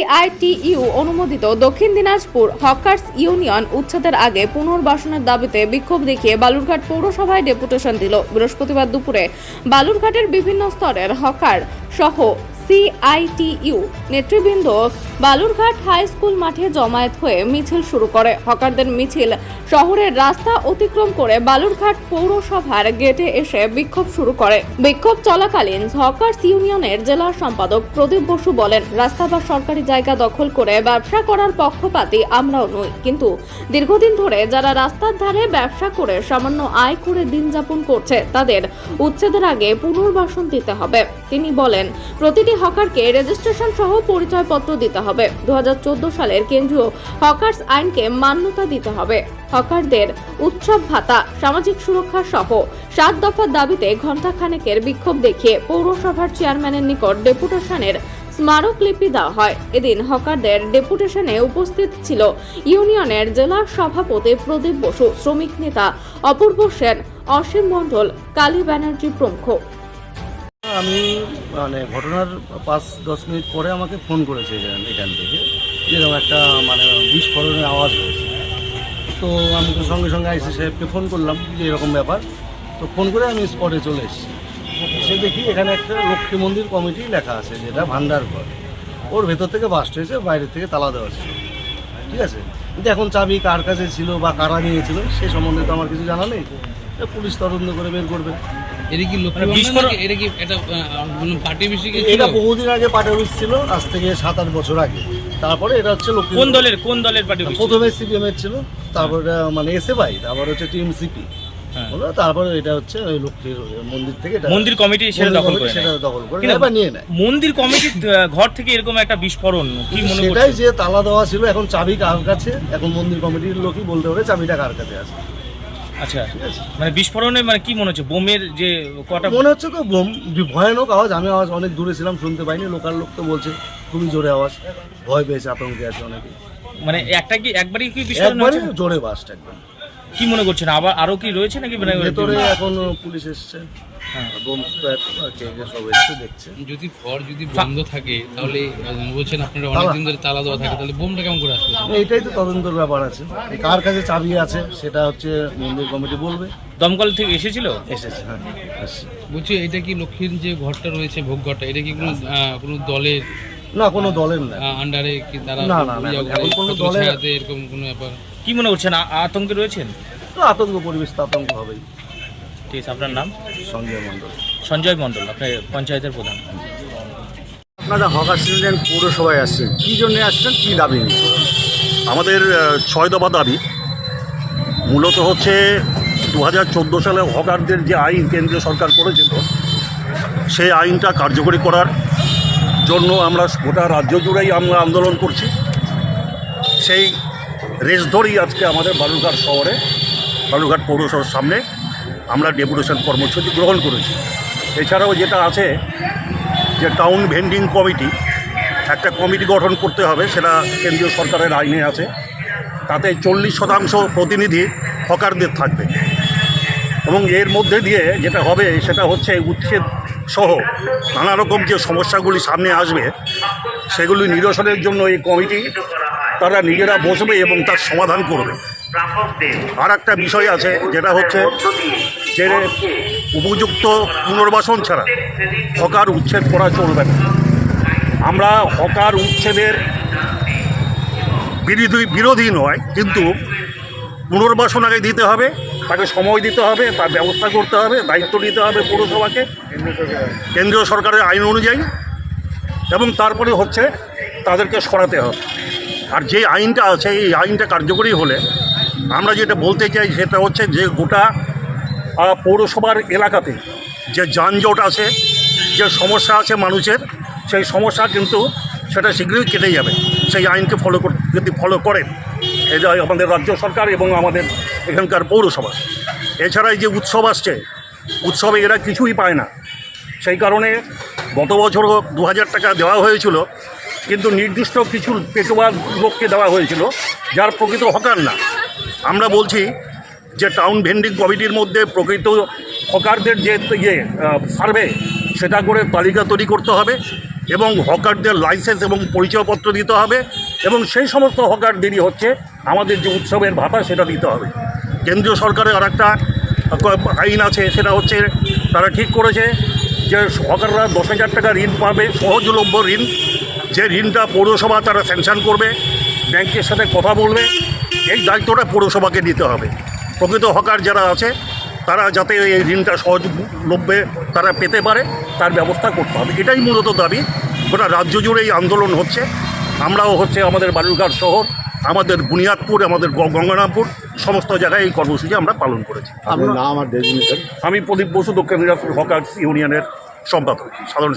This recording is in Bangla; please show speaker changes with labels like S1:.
S1: সিআইটিইউ অনুমোদিত দক্ষিণ দিনাজপুর হকার্স ইউনিয়ন উচ্ছেদের আগে পুনর্বাসনের দাবিতে বিক্ষোভ দেখিয়ে বালুরঘাট পৌরসভায় ডেপুটেশন দিল। বৃহস্পতিবার দুপুরে বালুরঘাটের বিভিন্ন স্তরের হকার সহ সিআইটিইউ নেতৃবৃন্দ বালুরঘাট হাই স্কুল মাঠে জমায়েত হয়ে মিছিল শুরু করে। হকারদের মিছিল শহরের রাস্তা অতিক্রম করে বালুরঘাট পৌরসভার গেটে এসে বিক্ষোভ শুরু করে। বিক্ষোভ চলাকালীন হকার্স ইউনিয়নের জেলা সম্পাদক প্রদীপ বসু বলেন, রাস্তা বা সরকারি জায়গা দখল করে ব্যবসা করার পক্ষপাতী আমরাও নই। কিন্তু দীর্ঘদিন ধরে যারা রাস্তার ধারে ব্যবসা করে সামান্য আয় করে দিন যাপন করছে, তাদের উচ্ছেদের আগে পুনর্বাসন দিতে হবে। তিনি বলেন, প্রতিটি হকারকে রেজিস্ট্রেশন সহ পরিচয়পত্র দিতে হবে। দুহাজার চোদ্দ সালের কেন্দ্রীয় হকার্স আইনকে মান্যতা দিতে হবে। হকারদের উৎসব ভাতা, সামাজিক সুরক্ষা সহ সাত দফার দাবিতে ঘণ্টাখানেকের বিক্ষোভ দেখিয়ে পৌরসভার চেয়ারম্যানের নিকট ডেপুটেশনের স্মারকলিপি দেওয়া হয়। এদিন হকারদের ডেপুটেশনে উপস্থিত ছিল ইউনিয়নের জেলা সভাপতি প্রদীপ বসু, শ্রমিক নেতা অপূর্ব সেন, অসীম মণ্ডল, কালী ব্যানার্জি প্রমুখ।
S2: আমি মানে ঘটনার পাঁচ, দশ মিনিট পরে আমাকে ফোন করেছে এখান এখান থেকে এরকম একটা মানে বিস্ফোরণের আওয়াজ হয়েছে। তো আমি তো সঙ্গে সঙ্গে আইসি সাহেবকে ফোন করলাম যে এরকম ব্যাপার। তো ফোন করে আমি স্পটে চলে এসেছি। এসে দেখি এখানে একটা লক্ষ্মী মন্দির কমিটি লেখা আছে, যেটা ভান্ডার ঘর। ওর ভেতর থেকে বাস্ট হয়েছে বাইরের থেকে তালা দেওয়া ছিল। ঠিক আছে? কিন্তু এখন চাবি কার কাছে ছিল বা কারা নিয়েছিল, সে সম্বন্ধে তো আমার কিছু জানা নেই। পুলিশ তদন্ত করে বের করবে।
S3: এটা কি লক্ষ্মী
S4: মানে
S3: ভান্ডার
S4: বিস্ফোরণ-
S3: নাকি? এটা কি এটা পার্টি মিশিকে
S2: এটা বহুদিন আগে পাটের অফিস ছিল আজ থেকে সাত আট বছর আগে। তারপরে এটা হচ্ছে
S4: কোন দলের কোন দলের পার্টি
S2: প্রথমে সিপিএম এর ছিল তারপর এটা মানে এসে বাই তারপর হচ্ছে টিএমসিপি।
S4: হ্যাঁ।
S2: তারপরে এটা হচ্ছে ওই লক্ষ্মীর মন্দির থেকে
S4: মন্দির কমিটি সেটা দখল করে
S2: সেটা দখল করে
S4: কিন্তু
S2: নিয়ে নেয়
S4: মন্দির কমিটির ঘর থেকে এরকম একটা বিস্ফোরণ কি মনে
S2: সেটাই যে তালা দেওয়া ছিল এখন চাবি কার কাছে? এখন মন্দির কমিটির লোকই বলতে পারে চাবিটা কার কাছে আছে।
S4: আচ্ছা মানে বিস্ফোরণে মানে কি মনে হচ্ছে? বোমের যে কটা
S2: মনে হচ্ছে তো বোম ভয়ানক আওয়াজ আমি আওয়াজ অনেক দূরে ছিলাম শুনতে পাইনি লোকাল লোক তো বলছে খুবই জোরে আওয়াজ। ভয় পেয়েছে আতঙ্কে আছে অনেকে।
S4: মানে একটা কি একবারই কি বিস্ফোরণ হয়েছে?
S2: জোরে বাসটা একদম।
S4: কি মনে করছেন? আবার আরও কি রয়েছে নাকি? মানে
S2: ভেতরে এখন পুলিশ এসছে। বোম স্কোয়াড কে কে সব এসছে দেখছে।
S3: যদি ঘর যদি বন্ধ থাকে তাহলে বলছেন আপনারা অনেকদিন ধরে তালা দেওয়া থাকে তাহলে বোমটা কেমন করে আসবে?
S2: এইটাই তো তদন্তের ব্যাপার আছে। কার কাছে চাবি আছে সেটা হচ্ছে মন্দির কমিটি বলবে।
S4: দমকল থেকে এসেছিল?
S2: এসেছে হ্যাঁ
S3: বলছি এটা কি লক্ষ্মীর যে ঘরটা রয়েছে ভোগ ঘরটা এটা কি কোনো আহ, কোনো দলের?
S2: না কোনো দলের না।
S3: আন্ডারে কি তারা
S2: না, না, না,
S3: করে,
S2: এখন কোনো দলের-
S3: এরকম কোনো ব্যাপার?
S4: কি মনে করছেন আতঙ্কে রয়েছেন?
S2: আতঙ্ক পরিবেশ তো আতঙ্ক হবেই।
S4: ঠিক আছে আপনার নাম?
S2: সঞ্জয় মণ্ডল।
S4: সঞ্জয় মণ্ডল আপনার পঞ্চায়েতের প্রধান।
S5: আপনারা হকার ইউনিয়ন পৌরসভায় আসছেন। কী জন্য আসছেন কী দাবি
S6: আমাদের ছয় দফা দাবি। মূলত হচ্ছে দু হাজার চোদ্দ সালে হকারদের যে আইন কেন্দ্রীয় সরকার করেছিল সেই আইনটা কার্যকরী করার জন্য আমরা গোটা রাজ্য জুড়েই আমরা আন্দোলন করছি। সেই রেস ধরেই আজকে আমাদের বালুরঘাট শহরে বালুরঘাট পৌরসভার সামনে আমরা ডেপুটেশন কর্মসূচি গ্রহণ করেছি। এছাড়াও যেটা আছে যে টাউন ভেন্ডিং কমিটি একটা কমিটি গঠন করতে হবে, সেটা কেন্দ্রীয় সরকারের আইনে আছে। তাতে চল্লিশ শতাংশ প্রতিনিধি হকারদের থাকবে। এবং এর মধ্যে দিয়ে যেটা হবে, সেটা হচ্ছে উচ্ছেদ সহ নানা রকম যে সমস্যাগুলি সামনে আসবে, সেগুলি নিরসনের জন্য এই কমিটি তারা নিজেরা বসবে এবং তার সমাধান করবে। আর একটা বিষয় আছে যেটা হচ্ছে যে উপযুক্ত পুনর্বাসন ছাড়া হকার উচ্ছেদ করা চলবে না। আমরা হকার উচ্ছেদের বিরোধী বিরোধী নয় কিন্তু পুনর্বাসন আগে দিতে হবে তাকে সময় দিতে হবে তার ব্যবস্থা করতে হবে দায়িত্ব নিতে হবে পৌরসভাকে কেন্দ্রীয় সরকারের আইন অনুযায়ী এবং তারপরে হচ্ছে তাদেরকে সরাতে হবে। আর যে আইনটা আছে এই আইনটা কার্যকরী হলে আমরা যেটা বলতে চাই সেটা হচ্ছে যে গোটা পৌরসভার এলাকাতে যে যানজট আছে, যে সমস্যা আছে মানুষের, সেই সমস্যা কিন্তু সেটা শীঘ্রই কেটে যাবে। সেই আইনকে ফলো যদি ফলো করেন এটা আমাদের রাজ্য সরকার এবং আমাদের এখানকার পৌরসভা। এছাড়া যে উৎসব আসছে, উৎসবে এরা কিছুই পায় না। সেই কারণে গত বছরও দু টাকা দেওয়া হয়েছিল, কিন্তু নির্দিষ্ট কিছু পেটোয়া লোককে দেওয়া হয়েছিল, যার প্রকৃত হকার না। আমরা বলছি যে টাউন ভেন্ডিং কমিটির মধ্যে প্রকৃত হকারদের যে ইয়ে সার্ভে সেটা করে তালিকা তৈরি করতে হবে এবং হকারদের লাইসেন্স এবং পরিচয়পত্র দিতে হবে এবং সেই সমস্ত হকার হকারদেরই হচ্ছে আমাদের যে উৎসবের ভাতা, সেটা দিতে হবে। কেন্দ্রীয় সরকারের আর একটা আইন আছে, সেটা হচ্ছে তারা ঠিক করেছে যে হকাররা দশ হাজার টাকা ঋণ পাবে, সহজলভ্য ঋণ। যে ঋণটা পৌরসভা তারা স্যাংশন করবে ব্যাংকের সাথে কথা বলবে। এই দায়িত্বটা পৌরসভাকে নিতে হবে। প্রকৃত হকার যারা আছে তারা যাতে এই ঋণটা সহজলভ্যে তারা পেতে পারে তার ব্যবস্থা করতে হবে। এটাই মূলত দাবি। গোটা রাজ্য জুড়ে এই আন্দোলন হচ্ছে। আমরাও হচ্ছে আমাদের বালুরঘাট শহর আমাদের বুনিয়াদপুর আমাদের গঙ্গারামপুর সমস্ত জায়গায় এই কর্মসূচি আমরা পালন করেছি। আমি প্রদীপ বসু দক্ষিণ দিনাজপুর হকার্স ইউনিয়নের সম্পাদক সাধারণ